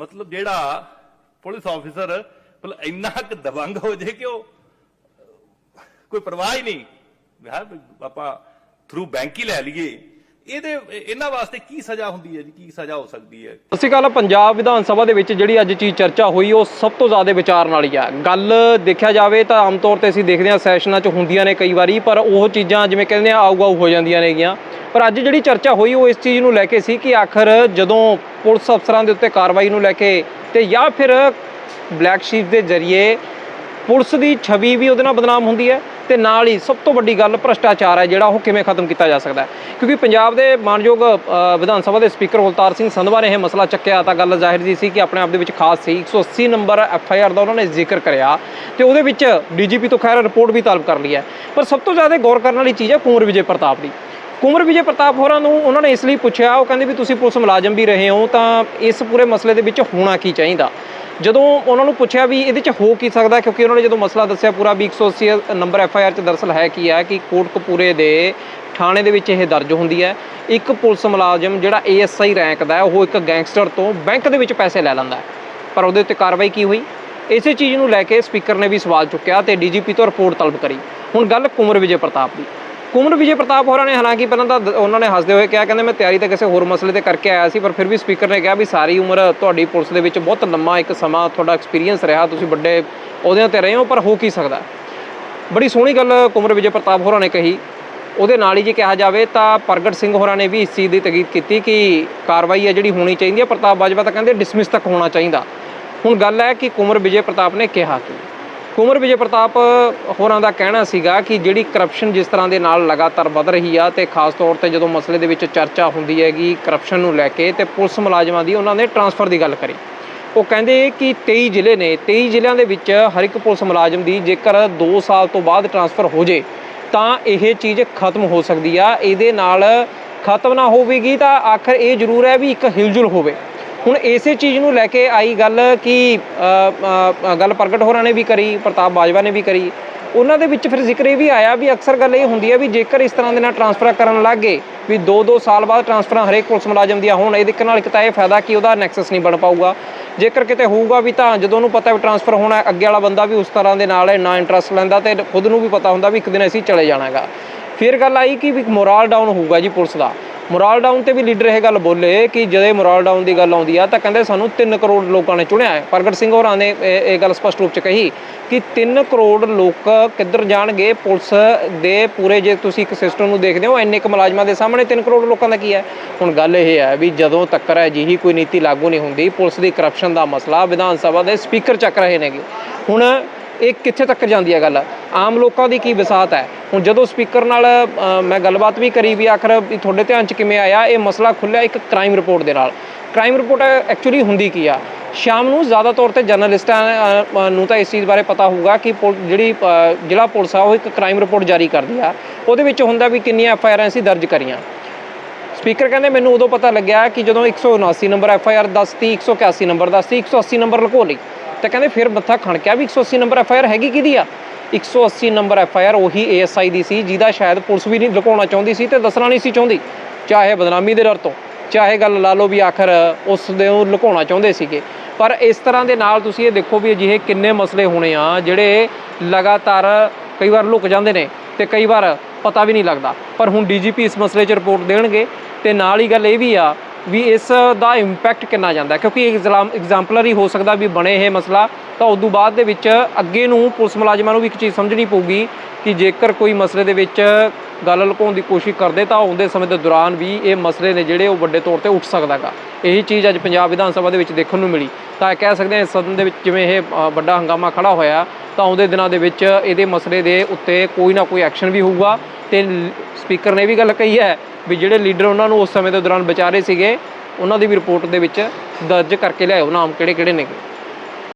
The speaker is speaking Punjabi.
ਮਤਲਬ ਜਿਹੜਾ ਪੁਲਿਸ ਆਫੀਸਰ ਮਤਲਬ ਇੰਨਾ ਕੁ ਦਬੰਗ ਹੋ ਜੇ ਕਿ ਉਹ ਕੋਈ ਪਰਵਾਹ ਹੀ ਨਹੀਂ। ਯਾਰ ਵੀ ਆਪਾਂ ਥਰੂ ਬੈਂਕ ਹੀ ਲੈ ਲਈਏ। ਇਹਦੇ, ਇਹਨਾਂ ਵਾਸਤੇ ਕੀ ਸਜ਼ਾ ਹੁੰਦੀ ਹੈ ਜੀ? ਕੀ ਸਜ਼ਾ ਹੋ ਸਕਦੀ ਹੈ? ਅਸੀਂ ਗੱਲ ਪੰਜਾਬ ਵਿਧਾਨ ਸਭਾ ਦੇ ਵਿੱਚ ਜਿਹੜੀ ਅੱਜ ਚੀਜ਼ ਚਰਚਾ ਹੋਈ, ਉਹ ਸਭ ਤੋਂ ਜ਼ਿਆਦਾ ਵਿਚਾਰਨ ਵਾਲੀ ਆ ਗੱਲ ਦੇਖਿਆ ਜਾਵੇ ਤਾਂ ਆਮ ਤੌਰ ਤੇ ਅਸੀਂ ਦੇਖਦੇ ਹਾਂ ਸੈਸ਼ਨਾਂ 'ਚ ਹੁੰਦੀਆਂ ਨੇ ਕਈ ਵਾਰੀ, ਪਰ ਉਹ ਚੀਜ਼ਾਂ ਜਿਵੇਂ ਕਹਿੰਦੇ ਆ ਆਊ ਆਊ ਹੋ ਜਾਂਦੀਆਂ ਨੇਗੀਆਂ। ਪਰ ਅੱਜ ਜਿਹੜੀ ਚਰਚਾ ਹੋਈ, ਉਹ ਇਸ ਚੀਜ਼ ਨੂੰ ਲੈ ਕੇ ਸੀ ਕਿ ਆਖਰ ਜਦੋਂ ਪੁਲਿਸ ਅਫਸਰਾਂ ਦੇ ਉੱਤੇ ਕਾਰਵਾਈ ਨੂੰ ਲੈ ਕੇ ਤੇ ਜਾਂ ਫਿਰ ਬਲੈਕ ਸ਼ੀਪ ਦੇ ਜ਼ਰੀਏ ਪੁਲਿਸ ਦੀ ਛਵੀ ਵੀ ਉਹਦੇ ਨਾਲ ਬਦਨਾਮ ਹੁੰਦੀ ਹੈ। ਤੇ ਨਾਲ ਹੀ ਸਭ ਤੋਂ ਵੱਡੀ ਗੱਲ ਭ੍ਰਸ਼ਟਾਚਾਰ ਹੈ, ਜਿਹੜਾ ਉਹ ਕਿਵੇਂ ਖਤਮ ਕੀਤਾ ਜਾ ਸਕਦਾ ਹੈ? ਕਿਉਂਕਿ ਪੰਜਾਬ ਦੇ ਮਾਨਯੋਗ ਵਿਧਾਨ ਸਭਾ ਦੇ ਸਪੀਕਰ ਅਵਤਾਰ ਸਿੰਘ ਸੰਧਵਾ ਨੇ ਇਹ ਮਸਲਾ ਚੱਕਿਆ ਤਾਂ ਗੱਲ ਜ਼ਾਹਿਰ ਜੀ ਸੀ ਕਿ ਆਪਣੇ ਆਪ ਦੇ ਵਿੱਚ ਖਾਸ ਸੀ। 180 ਨੰਬਰ ਐਫ ਆਈ ਆਰ ਦਾ ਉਹਨਾਂ ਨੇ ਜ਼ਿਕਰ ਕਰਿਆ ਤੇ ਉਹਦੇ ਵਿੱਚ ਡੀਜੀਪੀ ਤੋਂ ਖੈਰ ਰਿਪੋਰਟ ਵੀ ਤਲਬ ਕਰ ਲਈ ਹੈ। ਪਰ ਸਭ ਤੋਂ ਜ਼ਿਆਦਾ ਗੌਰ ਕਰਨ ਵਾਲੀ ਚੀਜ਼ ਹੈ ਕੁੰਵਰ ਵਿਜੇ ਪ੍ਰਤਾਪ ਦੀ। ਕੁੰਵਰ ਵਿਜੇ ਪ੍ਰਤਾਪ ਹੋਰਾਂ ਨੂੰ ਉਹਨਾਂ ਨੇ ਇਸ ਲਈ ਪੁੱਛਿਆ, ਉਹ ਕਹਿੰਦੇ ਵੀ ਤੁਸੀਂ ਪੁਲਿਸ ਮੁਲਾਜ਼ਮ ਵੀ ਰਹੇ ਹੋ ਤਾਂ ਇਸ ਪੂਰੇ ਮਸਲੇ ਦੇ ਵਿੱਚ ਹੋਣਾ ਕੀ ਚਾਹੀਦਾ? ਜਦੋਂ ਉਹਨਾਂ ਨੂੰ ਪੁੱਛਿਆ ਵੀ ਇਹਦੇ 'ਚ ਹੋ ਕੀ ਸਕਦਾ, ਕਿਉਂਕਿ ਉਹਨਾਂ ਨੇ ਜਦੋਂ ਮਸਲਾ ਦੱਸਿਆ ਪੂਰਾ ਵੀ 180 ਨੰਬਰ ਐਫ ਆਈ ਆਰ 'ਚ ਦਰਸਲ ਹੈ ਕੀ ਹੈ ਕਿ ਕੋਟਕਪੂਰੇ ਦੇ ਥਾਣੇ ਦੇ ਵਿੱਚ ਇਹ ਦਰਜ ਹੁੰਦੀ ਹੈ। ਇੱਕ ਪੁਲਿਸ ਮੁਲਾਜ਼ਮ ਜਿਹੜਾ ਏਐਸਆਈ ਰੈਂਕ ਦਾ ਉਹ ਇੱਕ ਗੈਂਗਸਟਰ ਤੋਂ ਬੈਂਕ ਦੇ ਵਿੱਚ ਪੈਸੇ ਲੈ ਲੈਂਦਾ ਪਰ ਉਹਦੇ ਉੱਤੇ ਕਾਰਵਾਈ ਕੀ ਹੋਈ? ਇਸੇ ਚੀਜ਼ ਨੂੰ ਲੈ ਕੇ ਸਪੀਕਰ ਨੇ ਵੀ ਸਵਾਲ ਚੁੱਕਿਆ ਤੇ ਡੀਜੀਪੀ ਤੋਂ ਰਿਪੋਰਟ ਤਲਬ ਕਰੀ। ਹੁਣ ਗੱਲ ਕੁੰਵਰ ਵਿਜੇ ਪ੍ਰਤਾਪ ਦੀ। ਕੁੰਵਰ ਵਿਜੇ ਪ੍ਰਤਾਪ ਹੋਰਾਂ ਨੇ, ਹਾਲਾਂਕਿ ਪਹਿਲਾਂ ਤਾਂ ਉਹਨਾਂ ਨੇ ਹੱਸਦੇ ਹੋਏ ਕਿਹਾ, ਕਹਿੰਦੇ ਮੈਂ ਤਿਆਰੀ ਤਾਂ ਕਿਸੇ ਹੋਰ ਮਸਲੇ ਤੇ ਕਰਕੇ ਆਇਆ ਸੀ, ਪਰ ਫਿਰ ਵੀ ਸਪੀਕਰ ਨੇ ਕਿਹਾ ਵੀ ਸਾਰੀ ਉਮਰ ਤੁਹਾਡੀ ਪੁਲਿਸ ਦੇ ਵਿੱਚ ਬਹੁਤ ਲੰਮਾ ਇੱਕ ਸਮਾਂ ਤੁਹਾਡਾ ਐਕਸਪੀਰੀਅੰਸ ਰਿਹਾ, ਤੁਸੀਂ ਵੱਡੇ ਅਹੁਦਿਆਂ ਤੇ ਰਹੇ ਹੋ, ਪਰ ਹੋ ਕੀ ਸਕਦਾ? ਬੜੀ ਸੋਹਣੀ ਗੱਲ ਕੁੰਵਰ ਵਿਜੇ ਪ੍ਰਤਾਪ ਹੋਰਾਂ ਨੇ ਕਹੀ। ਉਹਦੇ ਨਾਲ ਹੀ ਜੇ ਕਿਹਾ ਜਾਵੇ ਤਾਂ ਪ੍ਰਗਟ ਸਿੰਘ ਹੋਰਾਂ ਨੇ ਵੀ ਇਸ ਚੀਜ਼ ਦੀ ਤਕੀਦ ਕੀਤੀ ਕਿ ਕਾਰਵਾਈ ਹੈ ਜਿਹੜੀ ਹੋਣੀ ਚਾਹੀਦੀ ਹੈ। ਪ੍ਰਤਾਪ ਬਾਜਵਾ ਤਾਂ ਕਹਿੰਦੇ ਡਿਸਮਿਸ ਤੱਕ ਹੋਣਾ ਚਾਹੀਦਾ। ਹੁਣ ਗੱਲ ਹੈ ਕਿ ਕੁੰਵਰ ਵਿਜੇ ਪ੍ਰਤਾਪ ਨੇ ਕਿਹਾ ਕਿ। ਕੁੰਵਰ ਵਿਜੇ ਪ੍ਰਤਾਪ ਹੋਰਾਂ ਦਾ ਕਹਿਣਾ ਸੀਗਾ ਕਿ ਜਿਹੜੀ ਕਰਪਸ਼ਨ ਜਿਸ ਤਰ੍ਹਾਂ ਦੇ ਨਾਲ ਲਗਾਤਾਰ ਵੱਧ ਰਹੀ ਆ ਤੇ ਖਾਸ ਤੌਰ ਤੇ ਜਦੋਂ ਮਸਲੇ ਦੇ ਵਿੱਚ ਚਰਚਾ ਹੁੰਦੀ ਹੈਗੀ ਕਰਪਸ਼ਨ ਨੂੰ ਲੈ ਕੇ ਤੇ ਪੁਲਿਸ ਮੁਲਾਜ਼ਮਾਂ ਦੀ ਉਹਨਾਂ ਨੇ ਟਰਾਂਸਫਰ ਦੀ ਗੱਲ ਕਰੀ। ਉਹ ਕਹਿੰਦੇ ਕਿ 23 ਜ਼ਿਲ੍ਹੇ ਨੇ 23 ਜ਼ਿਲ੍ਹਿਆਂ ਦੇ ਵਿੱਚ ਹਰ ਇੱਕ ਪੁਲਿਸ ਮੁਲਾਜ਼ਮ ਦੀ ਜੇਕਰ 2 ਸਾਲ ਤੋਂ ਬਾਅਦ ਟਰਾਂਸਫਰ ਹੋ ਜੇ, ਤਾਂ ਇਹ ਚੀਜ਼ ਖਤਮ ਹੋ ਸਕਦੀ ਆ, ਇਹਦੇ ਨਾਲ ਖਤਮ ਨਾ ਹੋਵੇਗੀ ਤਾਂ ਆਖਰ ਇਹ ਜ਼ਰੂਰ ਹੈ ਵੀ ਇੱਕ ਹਿਲਜੁਲ ਹੋਵੇ। ਹੁਣ ਇਸੇ ਚੀਜ਼ ਨੂੰ ਲੈ ਕੇ ਆਈ ਗੱਲ ਕਿ ਗੱਲ ਪ੍ਰਗਟ ਹੋਰਾਂ ਨੇ ਵੀ ਕਰੀ, ਪ੍ਰਤਾਪ ਬਾਜਵਾ ਨੇ ਵੀ ਕਰੀ। ਉਹਨਾਂ ਦੇ ਵਿੱਚ ਫਿਰ ਜ਼ਿਕਰ ਇਹ ਵੀ ਆਇਆ ਵੀ ਅਕਸਰ ਗੱਲ ਇਹ ਹੁੰਦੀ ਹੈ ਵੀ ਜੇਕਰ ਇਸ ਤਰ੍ਹਾਂ ਦੇ ਨਾਲ ਟਰਾਂਸਫਰ ਕਰਨ ਲੱਗ ਗਏ ਵੀ 2-2 ਸਾਲ ਬਾਅਦ ਟਰਾਂਸਫਰਾਂ ਹਰੇਕ ਪੁਲਿਸ ਮੁਲਾਜ਼ਮ ਦੀਆਂ ਹੋਣ, ਇਹਦੇ ਨਾਲ ਇੱਕ ਤਾਂ ਇਹ ਫਾਇਦਾ ਕਿ ਉਹਦਾ ਨੈਕਸਸ ਨਹੀਂ ਬਣ ਪਾਊਗਾ। ਜੇਕਰ ਕਿਤੇ ਹੋਊਗਾ ਵੀ ਤਾਂ ਜਦੋਂ ਉਹਨੂੰ ਪਤਾ ਵੀ ਟਰਾਂਸਫਰ ਹੋਣਾ ਅੱਗੇ ਵਾਲਾ ਬੰਦਾ ਵੀ ਉਸ ਤਰ੍ਹਾਂ ਦੇ ਨਾਲ ਨਾ ਇੰਟਰਸਟ ਲੈਂਦਾ ਤੇ ਖੁਦ ਨੂੰ ਵੀ ਪਤਾ ਹੁੰਦਾ ਵੀ ਇੱਕ ਦਿਨ ਅਸੀਂ ਚਲੇ ਜਾਣਾਗਾ। ਫਿਰ ਗੱਲ ਆਈ ਕਿ ਵੀ ਮੋਰਲ ਡਾਊਨ ਹੋਊਗਾ ਜੀ ਪੁਲਿਸ ਦਾ। ਮੋਰਲ ਡਾਊਨ ਤੇ ਵੀ ਲੀਡਰ ਇਹ ਗੱਲ ਬੋਲੇ ਕਿ ਜਦੋਂ ਮੋਰਲ ਡਾਊਨ ਦੀ ਗੱਲ ਆਉਂਦੀ ਆ ਤਾਂ ਕਹਿੰਦੇ ਸਾਨੂੰ 3 ਕਰੋੜ ਲੋਕਾਂ ਨੇ ਚੁਣਿਆ ਹੈ। ਪ੍ਰਗਟ ਸਿੰਘ ਹੋਰਾਂ ਨੇ ਇਹ ਗੱਲ ਸਪਸ਼ਟ ਰੂਪ ਚ ਕਹੀ ਕਿ 3 ਕਰੋੜ ਲੋਕ ਕਿੱਧਰ ਜਾਣਗੇ? ਪੁਲਿਸ ਦੇ ਪੂਰੇ ਜੇ ਤੁਸੀਂ ਇੱਕ ਸਿਸਟਮ ਨੂੰ ਦੇਖਦੇ ਹੋ, ਇੰਨੇ ਕੁ ਮੁਲਾਜ਼ਮਾਂ ਦੇ ਸਾਹਮਣੇ 3 ਕਰੋੜ ਲੋਕਾਂ ਦਾ ਕੀ ਹੈ? ਹੁਣ ਗੱਲ ਇਹ ਹੈ ਵੀ ਜਦੋਂ ਤੱਕ ਅਜਿਹੀ ਕੋਈ ਨੀਤੀ ਲਾਗੂ ਨਹੀਂ ਹੁੰਦੀ, ਪੁਲਿਸ ਦੀ ਕਰਪਸ਼ਨ ਦਾ ਮਸਲਾ ਵਿਧਾਨ ਸਭਾ ਦੇ ਸਪੀਕਰ ਚੱਕ ਰਹੇ ਨੇਗੇ। ਹੁਣ ਇਹ ਕਿੱਥੇ ਤੱਕ ਜਾਂਦੀ ਹੈ ਗੱਲ? ਆਮ ਲੋਕਾਂ ਦੀ ਕੀ ਵਿਸਾਤ ਹੈ? ਹੁਣ ਜਦੋਂ ਸਪੀਕਰ ਨਾਲ ਮੈਂ ਗੱਲਬਾਤ ਵੀ ਕਰੀ ਵੀ ਆਖਰ ਵੀ ਤੁਹਾਡੇ ਧਿਆਨ 'ਚ ਕਿਵੇਂ ਆਇਆ, ਇਹ ਮਸਲਾ ਖੁੱਲਿਆ ਇੱਕ ਕ੍ਰਾਈਮ ਰਿਪੋਰਟ ਦੇ ਨਾਲ। ਕ੍ਰਾਈਮ ਰਿਪੋਰਟ ਐਕਚੁਅਲੀ ਹੁੰਦੀ ਕੀ ਆ? ਸ਼ਾਮ ਨੂੰ ਜ਼ਿਆਦਾ ਤੌਰ ਤੇ ਜਰਨਲਿਸਟਾਂ ਨੂੰ ਤਾਂ ਇਸ ਚੀਜ਼ ਬਾਰੇ ਪਤਾ ਹੋਊਗਾ ਕਿ ਪੁਲ- ਜਿਹੜੀ ਜ਼ਿਲ੍ਹਾ ਪੁਲਿਸ ਆ, ਉਹ ਇੱਕ ਕ੍ਰਾਈਮ ਰਿਪੋਰਟ ਜਾਰੀ ਕਰਦੀ ਆ। ਉਹਦੇ ਵਿੱਚ ਹੁੰਦਾ ਵੀ ਕਿੰਨੀਆਂ ਐਫ ਆਈ ਆਰਾਂ ਅਸੀਂ ਦਰਜ ਕਰੀਆਂ। ਸਪੀਕਰ ਕਹਿੰਦੇ ਮੈਨੂੰ ਉਦੋਂ ਪਤਾ ਲੱਗਿਆ ਕਿ ਜਦੋਂ 179 ਨੰਬਰ ਐਫ ਆਈ ਆਰ ਦੱਸਤੀ 181 ਨੰਬਰ ਦੱਸਤੀ 180 ਨੰਬਰ ਲੁਕੋ ਲਈ। ਤਾਂ ਕਹਿੰਦੇ ਫਿਰ ਮੱਥਾ ਖਣਕਿਆ ਵੀ 180 ਨੰਬਰ ਐਫ ਆਈ ਆਰ ਹੈਗੀ ਕਿਹਦੀ ਆ? 180 ਨੰਬਰ ਐਫ ਆਈ ਆਰ ਉਹੀ ਏਐਸਆਈ ਦੀ ਸੀ, ਜਿਹਦਾ ਸ਼ਾਇਦ ਪੁਲਿਸ ਵੀ ਨਹੀਂ ਲੁਕਾਉਣਾ ਚਾਹੁੰਦੀ ਸੀ ਤੇ ਦੱਸਣਾ ਨਹੀਂ ਸੀ ਚਾਹੁੰਦੀ। ਚਾਹੇ ਬਦਨਾਮੀ ਦੇ ਡਰ ਤੋਂ, ਚਾਹੇ ਗੱਲ ਲਾ ਲਓ ਵੀ ਆਖਰ ਉਸ ਦੇ ਨੂੰ ਲੁਕਾਉਣਾ ਚਾਹੁੰਦੇ ਸੀਗੇ। ਪਰ ਇਸ ਤਰ੍ਹਾਂ ਦੇ ਨਾਲ ਤੁਸੀਂ ਇਹ ਦੇਖੋ ਵੀ ਅਜਿਹੇ ਕਿੰਨੇ ਮਸਲੇ ਹੋਣੇ ਆ, ਜਿਹੜੇ ਲਗਾਤਾਰ ਕਈ ਵਾਰ ਲੁਕ ਜਾਂਦੇ ਨੇ ਤੇ ਕਈ ਵਾਰ ਪਤਾ ਵੀ ਨਹੀਂ ਲੱਗਦਾ। ਪਰ ਹੁਣ ਡੀਜੀਪੀ ਇਸ ਮਸਲੇ 'ਚ ਰਿਪੋਰਟ ਦੇਣਗੇ ਤੇ ਨਾਲ ਹੀ ਗੱਲ ਇਹ ਵੀ ਆ ਵੀ ਇਸ ਦਾ ਇੰਪੈਕਟ ਕਿੰਨਾ ਜਾਂਦਾ ਹੈ? ਕਿਉਂਕਿ ਐਗਜ਼ਾਮਪਲਰ ਹੋ ਸਕਦਾ ਵੀ ਬਣੇ ਇਹ ਮਸਲਾ, ਤਾਂ ਉਦੋਂ ਬਾਅਦ ਦੇ ਵਿੱਚ ਅੱਗੇ ਨੂੰ ਪੁਲਿਸ ਮੁਲਾਜ਼ਮਾਂ ਨੂੰ ਵੀ ਇੱਕ ਚੀਜ਼ ਸਮਝਣੀ ਪਊਗੀ ਕਿ ਜੇਕਰ ਕੋਈ ਮਸਲੇ ਦੇ ਵਿੱਚ ਗੱਲ ਲੁਕਾਉਣ ਦੀ ਕੋਸ਼ਿਸ਼ ਕਰਦੇ ਤਾਂ ਆਉਂਦੇ ਸਮੇਂ ਦੇ ਦੌਰਾਨ ਵੀ ਇਹ ਮਸਲੇ ਨੇ ਜਿਹੜੇ ਉਹ ਵੱਡੇ ਤੌਰ ਤੇ ਉੱਠ ਸਕਦਾਗਾ ਇਹੀ ਚੀਜ਼ ਅੱਜ ਪੰਜਾਬ ਵਿਧਾਨ ਸਭਾ ਦੇ ਵਿੱਚ ਦੇਖਣ ਨੂੰ ਮਿਲੀ। ਤਾਂ ਇਹ ਕਹਿ ਸਕਦੇ ਹਾਂ ਇਸ ਸਦਨ ਦੇ ਵਿੱਚ ਜਿਵੇਂ ਇਹ ਵੱਡਾ ਹੰਗਾਮਾ ਖੜਾ ਹੋਇਆ ਤਾਂ ਆਉਂਦੇ ਦਿਨਾਂ ਦੇ ਵਿੱਚ ਇਹਦੇ ਮਸਲੇ ਦੇ ਉੱਤੇ ਕੋਈ ਨਾ ਕੋਈ ਐਕਸ਼ਨ ਵੀ ਹੋਊਗਾ ਤੇ ਸਪੀਕਰ ਨੇ ਇਹ ਵੀ ਗੱਲ ਕਹੀ ਹੈ ਵੀ ਜਿਹੜੇ ਲੀਡਰ ਉਹਨਾਂ ਨੂੰ ਉਸ ਸਮੇਂ ਦੇ ਦੌਰਾਨ ਵਿਚਾਰੇ ਸੀਗੇ, ਉਹਨਾਂ ਦੀ ਵੀ ਰਿਪੋਰਟ ਦੇ ਵਿੱਚ ਦਰਜ ਕਰਕੇ ਲਿਆਓ ਨਾਮ ਕਿਹੜੇ ਕਿਹੜੇ ਨੇ।